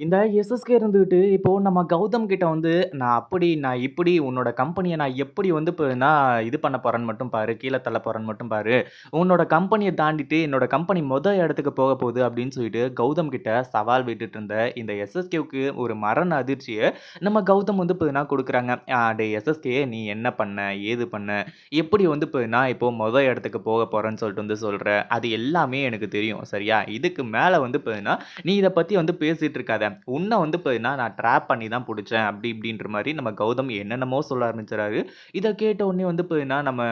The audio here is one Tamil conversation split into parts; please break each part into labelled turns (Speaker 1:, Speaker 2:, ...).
Speaker 1: இந்த எஸ்எஸ்கே இருந்துக்கிட்டு இப்போது நம்ம கௌதம் கிட்ட வந்து, "நான் அப்படி, நான் இப்படி, உன்னோட கம்பெனியை நான் எப்படி வந்து இப்போ நான் இது பண்ண போகிறேன்னு மட்டும் பாரு. கீழே தள்ள போகிறேன்னு மட்டும் பாரு. உன்னோட கம்பெனியை தாண்டிட்டு என்னோட கம்பெனி மொதல் இடத்துக்கு போக போகுது." அப்படின்னு சொல்லிட்டு கௌதம் கிட்ட சவால் விட்டுட்டு இருந்த இந்த எஸ்எஸ்கேவுக்கு ஒரு மரண அதிர்ச்சியை நம்ம கௌதம் வந்து இப்போ நான் கொடுக்குறாங்க "அ எஸ்எஸ்கே நீ என்ன பண்ண? ஏது பண்ண? எப்படி வந்து இப்போ நான் இப்போது மொதல் இடத்துக்கு போக போகிறேன்னு சொல்லிட்டு வந்து சொல்கிற அது எல்லாமே எனக்கு தெரியும். சரியா? இதுக்கு மேலே வந்து இப்போ நீ இதை பற்றி வந்து பேசிகிட்டு இருக்காத. உன்னை வந்து பார்த்தீங்கன்னா, நான் ட்ராப் பண்ணி தான் பிடிச்சேன் அப்படி இப்படின்ற மாதிரி நம்ம கௌதம் என்னென்னமோ சொல்ல ஆரம்பிச்சிடறாரு இதை கேட்ட உடனே வந்து பார்த்தீங்கன்னா, நம்ம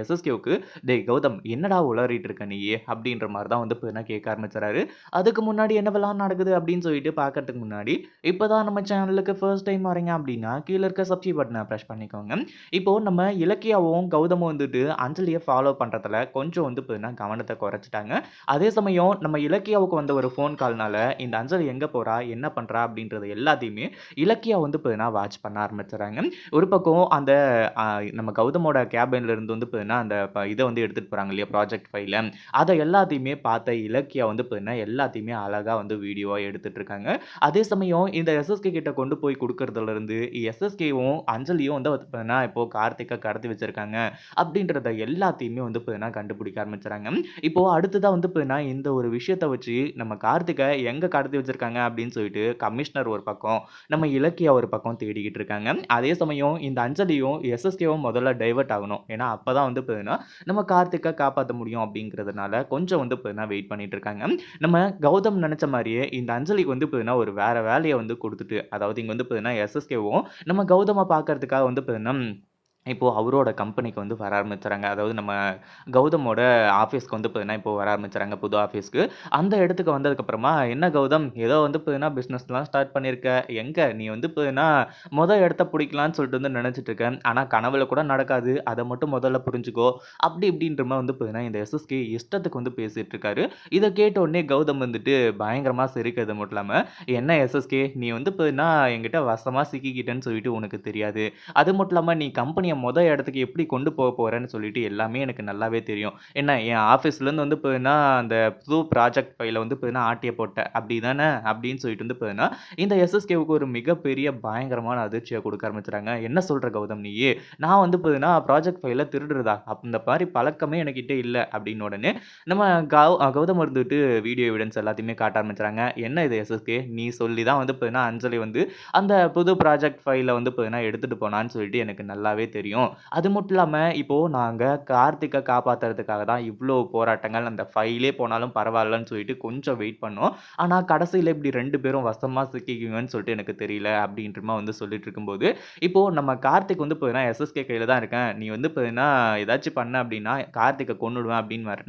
Speaker 1: எஸ்எஸ்கேவுக்கு, "டேய் கௌதம் என்னடா உளறிட்டு இருக்க நீயி?" அப்படின்ற மாதிரி தான் வந்து பார்த்தீங்கன்னா கேட்க ஆரம்பிச்சுறாரு. அதுக்கு முன்னாடி என்னவெல்லாம் நடக்குது அப்படின்னு சொல்லிட்டு பார்க்கறதுக்கு முன்னாடி, இப்போ தான் நம்ம சேனலுக்கு ஃபர்ஸ்ட் டைம் வரீங்க அப்படின்னா, கீழே இருக்க சப்ஸ்கிரைப் பட்டனை ப்ரெஷ் பண்ணிக்கோங்க. இப்போ நம்ம இலக்கியாவும், கௌதமும் வந்துட்டு அஞ்சலியை ஃபாலோ பண்ணுறதுல கொஞ்சம் வந்து பார்த்தீங்கன்னா கவனத்தை குறைச்சிட்டாங்க அதே சமயம் நம்ம இலக்கியாவுக்கு வந்த ஒரு ஃபோன் கால்னால, இந்த அஞ்சலி எங்கே போகிறா என்ன என்ன பண்ணுறா அப்படின்றது எல்லாத்தையுமே இலக்கியா வந்து பார்த்தீங்கன்னா வாட்ச் பண்ண ஆரம்பிச்சுறாங்க. ஒரு பக்கம் அந்த நம்ம கௌதமோட கேபின்ல இருந்து வந்து பார்த்தீங்கன்னா, அந்த இதை வந்து எடுத்துகிட்டு போகிறாங்க இல்லையா? ப்ராஜெக்ட் ஃபைல. அதை எல்லாத்தையுமே பார்த்த இலக்கியா வந்து பார்த்தீங்கன்னா, எல்லாத்தையுமே அழகாக வந்து வீடியோவாக எடுத்துகிட்டு இருக்காங்க. அதே சமயம் இந்த எஸ்எஸ்கே கிட்ட கொண்டு போய் குடுக்குறதுல இருந்து, எஸ்எஸ்கேவும், அஞ்சலியும் வந்து பார்த்தீங்கன்னா, இப்போ கார்த்திக்க கடத்தி வச்சிருக்காங்க. அப்படின்றத எல்லாத்தையுமே வந்து பார்த்தீங்கன்னா கண்டுபிடிக்க ஆரம்பிச்சுறாங்க. இப்போ அடுத்ததாக வந்து பார்த்தீங்கன்னா, இந்த ஒரு விஷயத்தை வச்சு நம்ம கார்த்திகை எங்கே கடத்தி வச்சிருக்காங்க அப்படின்னு சொல்லிட்டு கமிஷனர் ஒரு பக்கம், நம்ம இலக்கியா ஒரு பக்கம் தேடிக்கிட்டு இருக்காங்க. அதே சமயம் இந்த அஞ்சலியும், எஸ்எஸ்கேவும் முதல்ல டைவர்ட் ஆகணும். ஏன்னா, அப்போ தான் வந்து பார்த்தீங்கன்னா, நம்ம கார்த்திக்கை காப்பாற்ற முடியும் அப்படிங்கிறதுனால கொஞ்சம் வந்து பார்த்தீங்கன்னா வெயிட் பண்ணிட்டு இருக்காங்க. நம்ம கௌதம் நினச்ச மாதிரியே இந்த அஞ்சலிக்கு வந்து பார்த்தீங்கன்னா, ஒரு வேற வேலையை வந்து கொடுத்துட்டு அதாவது இங்கே வந்து பார்த்தீங்கன்னா எஸ்எஸ்கேவும், நம்ம கௌதமை பார்க்கறதுக்காக வந்து பார்த்தீங்கன்னா, இப்போது அவரோட கம்பெனிக்கு வந்து வர ஆரம்பிச்சுறாங்க. அதாவது நம்ம கௌதமோட ஆஃபீஸ்க்கு வந்து பார்த்தீங்கன்னா, இப்போ வர ஆரம்பிச்சுறாங்க புது ஆஃபீஸ்க்கு. அந்த இடத்துக்கு வந்ததுக்கப்புறமா "என்ன கௌதம் ஏதோ வந்து பார்த்தீங்கன்னா பிஸ்னஸ்லாம் ஸ்டார்ட் பண்ணியிருக்க. எங்கே நீ வந்து பார்த்தீங்கன்னா, மொதல் இடத்த பிடிக்கலான்னு சொல்லிட்டு வந்து நினச்சிட்டு இருக்கேன் ஆனால் கனவுல கூட நடக்காது. அதை மட்டும் முதல்ல புரிஞ்சுக்கோ." அப்படி இப்படின்ற மாதிரி வந்து பார்த்தீங்கன்னா, இந்த எஸ்எஸ்கே இஷ்டத்துக்கு வந்து பேசிகிட்டு இருக்காரு. இதை கேட்ட உடனே கௌதம் வந்துட்டு பயங்கரமாக சிரிக்கிறது மட்டும் இல்லாமல் "என்ன எஸ்எஸ்கே நீ வந்து பார்த்தீங்கன்னா, என்கிட்ட வசமாக சிக்கிக்கிட்டேன்னு சொல்லிட்டு உனக்கு தெரியாது. அது மட்டும் இல்லாமல் நீ கம்பெனி கம்பெனிய மொதல் இடத்துக்கு எப்படி கொண்டு போக போகிறேன்னு சொல்லிட்டு எல்லாமே எனக்கு நல்லாவே தெரியும். என்ன என் ஆஃபீஸ்லேருந்து வந்து போதுன்னா அந்த புது ப்ராஜெக்ட் ஃபைல வந்து பார்த்தீங்கன்னா ஆட்டிய போட்டேன் அப்படி தானே?" அப்படின்னு சொல்லிட்டு வந்து போதுன்னா இந்த எஸ்எஸ்கேவுக்கு ஒரு மிகப்பெரிய பயங்கரமான அதிர்ச்சியை கொடுக்க ஆரம்பிச்சுறாங்க. "என்ன சொல்கிற கௌதம் நீயே நான் வந்து பார்த்தீங்கன்னா ப்ராஜெக்ட் ஃபைல திருடுறதா? அந்த மாதிரி பழக்கமே எனக்கிட்ட இல்லை அப்படின்னு உடனே நம்ம கௌ கௌதம் இருந்துட்டு வீடியோ எவிடன்ஸ் எல்லாத்தையுமே காட்ட ஆரம்பிச்சுறாங்க. "என்ன இது எஸ்எஸ்கே நீ சொல்லி தான் வந்து பார்த்தீங்கன்னா, அஞ்சலி வந்து அந்த புது ப்ராஜெக்ட் ஃபைலை வந்து பார்த்தீங்கன்னா எடுத்துகிட்டு போனான்னு சொல்லிட்டு எனக்கு நல்லாவே தெரியும். தெரியும் அது மட்டும் இல்லாமல் இப்போது நாங்கள் கார்த்திகை காப்பாத்துறதுக்காக தான் இவ்வளோ போராட்டங்கள். அந்த ஃபைலே போனாலும் பரவாயில்லன்னு சொல்லிட்டு கொஞ்சம் வெயிட் பண்ணோம். ஆனால் கடைசியில் இப்படி ரெண்டு பேரும் வசமாக சிக்கிக்குங்கன்னு சொல்லிட்டு எனக்கு தெரியல." அப்படின்றமா வந்து சொல்லிட்டு இருக்கும்போது, இப்போது நம்ம கார்த்திக் வந்து பார்த்தீங்கன்னா, "எஸ்எஸ்கே கையில் தான் இருக்கேன். நீ வந்து பார்த்தீங்கன்னா, ஏதாச்சும் பண்ண அப்படின்னா கார்த்திக்க கொண்டுடுவேன் அப்படின்னு மிரட்டுன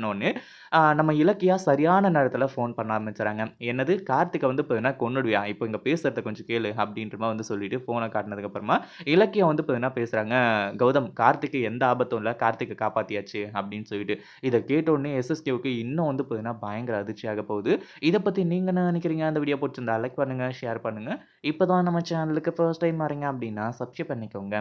Speaker 1: நம்ம இலக்கியா சரியான நேரத்தில் ஃபோன் பண்ண ஆரம்பிச்சுறாங்க. "என்னது கார்த்திகை வந்து பார்த்தீங்கன்னா கொண்டுடுவியா இப்போ இங்கே பேசுறத கொஞ்சம் கேளு." அப்படின்றமா வந்து சொல்லிட்டு ஃபோனை காட்டினதுக்கப்புறமா இலக்கியம் வந்து பார்த்தீங்கன்னா பேசுகிறாங்க "கௌதம் கார்த்திக்கு எந்த ஆபத்தும் இல்லை கார்த்திக்கை காப்பாத்தியாச்சு." அப்படின்னு சொல்லிட்டு. இதை கேட்ட உடனே எஸ்எஸ்கேவுக்கு இன்னும் வந்து பார்த்தீங்கன்னா, பயங்கர அதிர்ச்சியாக போகுது. இதை பற்றி நீங்கள் என்ன நினைக்கிறீங்க அந்த வீடியோ பிடிச்சிருந்தா லைக் பண்ணுங்க, ஷேர் பண்ணுங்க. இப்போ தான் நம்ம சேனலுக்கு ஃபர்ஸ்ட் டைம் வரீங்க அப்படின்னா சப்ஸ்கிரைப் பண்ணிக்கோங்க.